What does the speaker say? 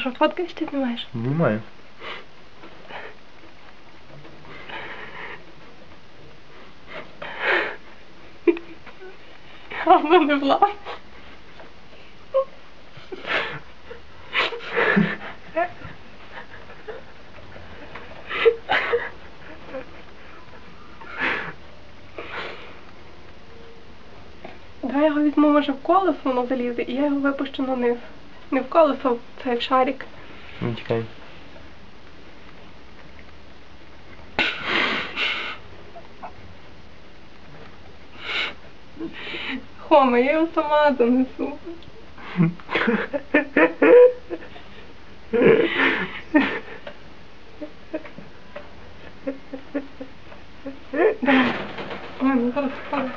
Ти що, чи знімаєш? Знімаю. А в мене влад. Давай я його візьму, може, в колесо воно залізе, і я його випущу на низ. Ми вколи фейфшарик. Ну, чекай. Хома, я його сама занесу. Давай. Ладно, ну зараз впаду.